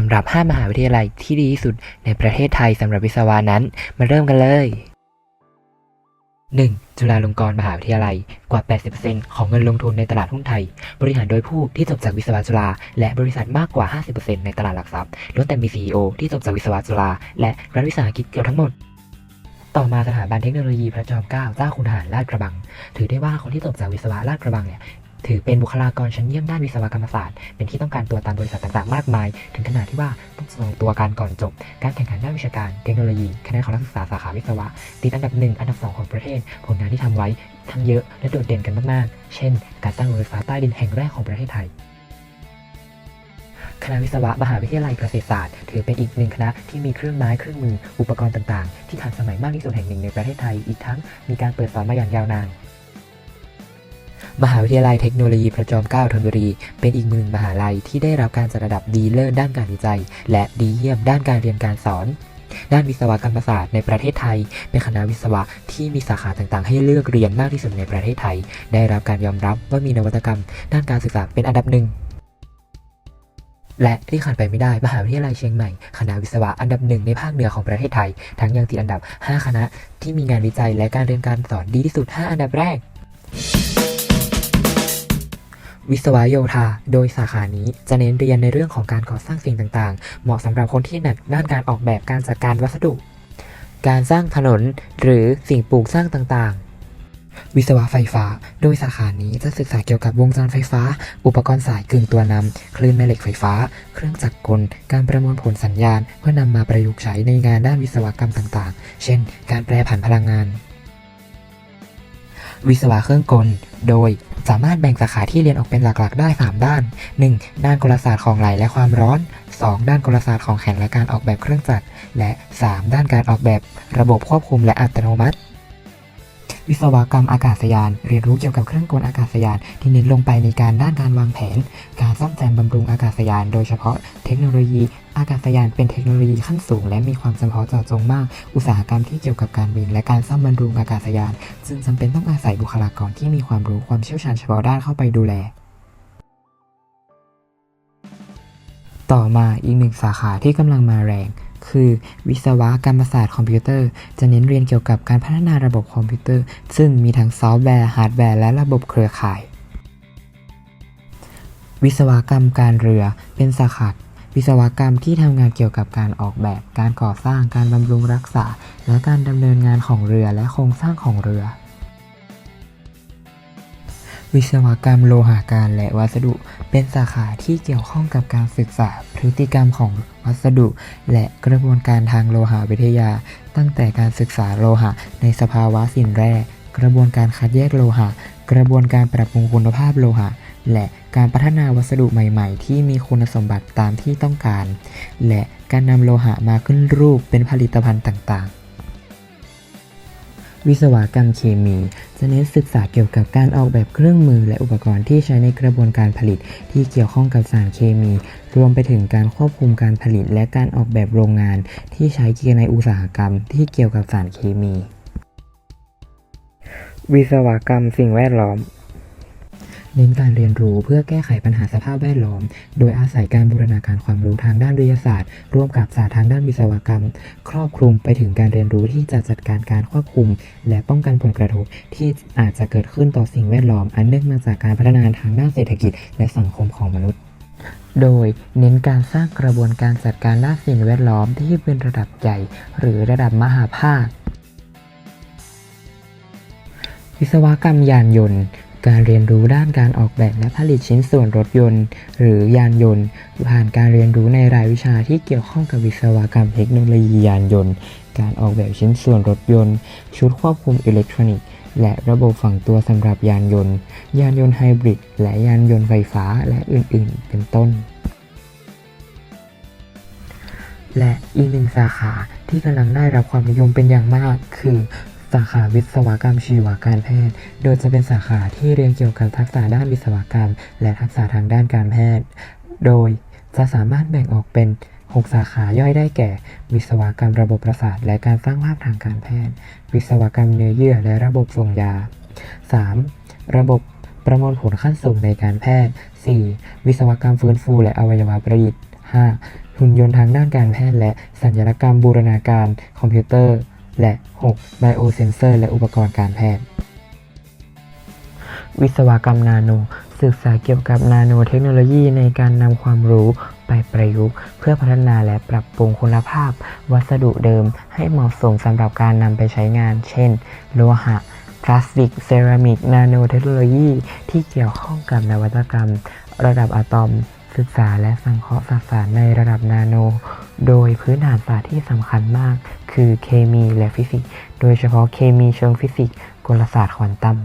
สำหรับ 5 มหาวิทยาลัยที่ดีที่สุดในประเทศไทยสำหรับวิศวะนั้น มาเริ่มกันเลย 1. จุฬาลงกรณ์มหาวิทยาลัยกว่า 80%ของเงินลงทุนในตลาดหุ้นไทย บริหารโดยผู้ที่จบจากวิศวะจุฬาและบริษัทมากกว่า 50%ในตลาดหลักทรัพย์ล้วนแต่มี CEO ที่จบจากวิศวะจุฬาและรัฐวิสาหกิจเกือบทั้งหมดต่อมาสถาบันเทคโนโลยีพระจอมเกล้าเจ้าคุณทหารลาดกระบัง ถือได้ว่าคนที่จบจากวิศวะลาดกระบังเนี่ย ถือเป็นบุคลากรชั้นเยี่ยมด้านวิศวกรรมศาสตร์ เป็นที่ต้องการตัวตามบริษัทต่างๆ มากมาย ถึงขนาดที่ว่าต้องส่งตัวการก่อนจบ การแข่งขันด้านวิชาการ เทคโนโลยี คณะของนักศึกษาสาขาวิศวะ ติดอันดับหนึ่งอันดับสองของประเทศ ผลงานที่ทำไว้ทั้งเยอะและโดดเด่นกันมากๆ เช่น การสร้างโรงไฟฟ้าใต้ดินแห่งแรกของประเทศไทยคณะวิศวะมหาวิทยาลัยเกษตรศาสตร์ ถือเป็นอีกหนึ่งคณะที่มีเครื่องไม้เครื่องมืออุปกรณ์ต่างๆ ที่ทันสมัยมากที่สุดแห่งหนึ่งในประเทศไทย อีกทั้งมีการเปิดสอนมาอย่างยาวนาน มหาวิทยาลัยเทคโนโลยีพระจอมเกล้าธนบุรี เป็นอีกหนึ่งมหาลัยที่ได้รับการจัดระดับดีเลิศด้านการวิจัย และดีเยี่ยมด้านการเรียนการสอน ด้านวิศวกรรมศาสตร์ในประเทศไทย เป็นคณะวิศวะที่มีสาขาต่างๆ ให้เลือกเรียนมากที่สุดในประเทศไทย ได้รับการยอมรับว่ามีนวัตกรรม ด้านการศึกษาเป็นอันดับหนึ่งและที่ขาดไปไม่ได้ มหาวิทยาลัยเชียงใหม่ คณะวิศวะอันดับหนึ่งในภาคเหนือของประเทศไทย ทั้งยังติดอันดับ 5 คณะที่มีงานวิจัยและการเรียนการสอนดีที่สุด 5 อันดับแรก วิศวะโยธา โดยสาขานี้จะเน้นเรียนในเรื่องของการก่อสร้างสิ่งต่างๆ เหมาะสำหรับคนที่ถนัดด้านการออกแบบการจัดการวัสดุ การสร้างถนนหรือสิ่งปลูกสร้างต่างๆ วิศวะไฟฟ้า โดยสาขานี้จะศึกษาเกี่ยวกับวงจรไฟฟ้า อุปกรณ์สายกึ่งตัวนำคลื่นแม่เหล็กไฟฟ้า เครื่องจักรกล การประมวลผลสัญญาณ เพื่อนำมาประยุกต์ใช้ในงานด้านวิศวกรรมต่างๆ เช่น การแปรผันพลังงานวิศวะเครื่องกล โดย สามารถแบ่งสาขาที่เรียนออกเป็นหลักๆ ได้ 3 ด้าน 1. ด้านกลศาสตร์ของไหลและความร้อน 2. ด้านกลศาสตร์ของแข็งและการออกแบบเครื่องจักร และ 3. ด้านการออกแบบระบบควบคุมและอัตโนมัติ วิศวกรรมอากาศยาน เรียนรู้เกี่ยวกับเครื่องกลอากาศยาน ที่เน้นลงไปในการด้านการวางแผน การซ่อมแซมบำรุงอากาศยาน โดยเฉพาะเทคโนโลยี อากาศยานเป็นเทคโนโลยีขั้นสูง และมีความเฉพาะเจาะจงมาก อุตสาหกรรมที่เกี่ยวกับการบิน และการซ่อมบำรุงอากาศยานจึงจำเป็นต้องอาศัยบุคลากรที่มีความรู้ความเชี่ยวชาญเฉพาะด้านเข้าไปดูแลต่อมาอีกหนึ่งสาขาที่กำลังมาแรง คือ วิศวกรรมศาสตร์คอมพิวเตอร์ จะเน้นเรียนเกี่ยวกับการพัฒนาระบบคอมพิวเตอร์ ซึ่งมีทั้งซอฟต์แวร์ฮาร์ดแวร์และระบบเครือข่าย วิศวกรรมการเรือเป็นสาขาวิศวกรรมที่ทำงานเกี่ยวกับการออกแบบ การก่อสร้าง การบำรุงรักษา และการดำเนินงานของเรือและโครงสร้างของเรือ วิศวกรรมโลหาการและวัสดุ เป็นสาขาที่เกี่ยวข้องกับการศึกษา พฤติกรรมของวัสดุ และกระบวนการทางโลหะวิทยา ตั้งแต่การศึกษาโลหะ ในสภาวะสินแร่กระบวนการคัดแยกโลหะ กระบวนการปรับปรุงคุณภาพโลหะ และการพัฒนาวัสดุใหม่ ๆ ที่มีคุณสมบัติตามที่ต้องการ และการนำโลหะมาขึ้นรูปเป็นผลิตภัณฑ์ต่าง ๆ วิศวกรรมเคมี จะเน้นศึกษาเกี่ยวกับการออกแบบเครื่องมือและอุปกรณ์ที่ใช้ในกระบวนการผลิตที่เกี่ยวข้องกับสารเคมี รวมไปถึงการควบคุมการผลิต และการออกแบบโรงงานที่ใช้ในอุตสาหกรรมที่เกี่ยวกับสารเคมี วิศวกรรมสิ่งแวดล้อม เน้นการเรียนรู้เพื่อแก้ไขปัญหาสภาพแวดล้อม โดยอาศัยการบูรณาการความรู้ทางด้านวิทยาศาสตร์ ร่วมกับศาสตร์ทางด้านวิศวกรรม ครอบคลุมไปถึงการเรียนรู้ที่จะจัดการการควบคุม และป้องกันผลกระทบที่อาจจะเกิดขึ้นต่อสิ่งแวดล้อม อันเนื่องมาจากการพัฒนาทางด้านเศรษฐกิจ และสังคมของมนุษย์โดยเน้นการสร้างกระบวนการจัดการด้านสิ่งแวดล้อมที่เป็นระดับใหญ่ หรือระดับมหาภาค วิศวกรรมยานยนต์ การเรียนรู้ด้านการออกแบบและผลิตชิ้นส่วนรถยนต์ หรือยานยนต์ ผ่านการเรียนรู้ในรายวิชาที่เกี่ยวข้องกับวิศวกรรมเทคโนโลยียานยนต์ การออกแบบชิ้นส่วนรถยนต์ ชุดควบคุมอิเล็กทรอนิกส์และระบบฝังตัวสำหรับยานยนต์ ยานยนต์ไฮบริดและยานยนต์ไฟฟ้าและอื่นๆ เป็นต้น และอีกหนึ่งสาขาที่กำลังได้รับความนิยมเป็นอย่างมาก คือ สาขาวิศวกรรมชีวการแพทย์ โดยจะเป็นสาขาที่เรียนเกี่ยวกับทักษะด้านวิศวกรรม และทักษะทางด้านการแพทย์ โดยจะสามารถแบ่งออกเป็น 6 สาขาย่อยได้แก่ วิศวกรรมระบบประสาท และการสร้างภาพทางการแพทย์ วิศวกรรมเนื้อเยื่อและระบบส่งยา 3. ระบบประมวลผลขั้นสูงในการแพทย์ 4. วิศวกรรมฟื้นฟูและอวัยวะประดิษฐ์ 5. หุ่นยนต์ทางด้านการแพทย์และสัญญกรรมบูรณาการคอมพิวเตอร์ และ 6. ไบโอเซนเซอร์และอุปกรณ์การแพทย์ วิศวกรรมนาโน ศึกษาเกี่ยวกับนาโนเทคโนโลยีในการนำความรู้ไปประยุกต์ เพื่อพัฒนาและปรับปรุงคุณภาพ วัสดุเดิมให้เหมาะสมสำหรับการนำไปใช้งาน เช่น โลหะพลาสติก เซรามิก นาโนเทคโนโลยี ที่เกี่ยวข้องกับนวัตกรรม ระดับอะตอม ศึกษาและสังเคราะห์สสารในระดับนาโน โดยพื้นฐานศาสตร์ที่สำคัญมาก คือเคมีและฟิสิกส์ โดยเฉพาะเคมีเชิงฟิสิกส์ กลศาสตร์ควอนตัม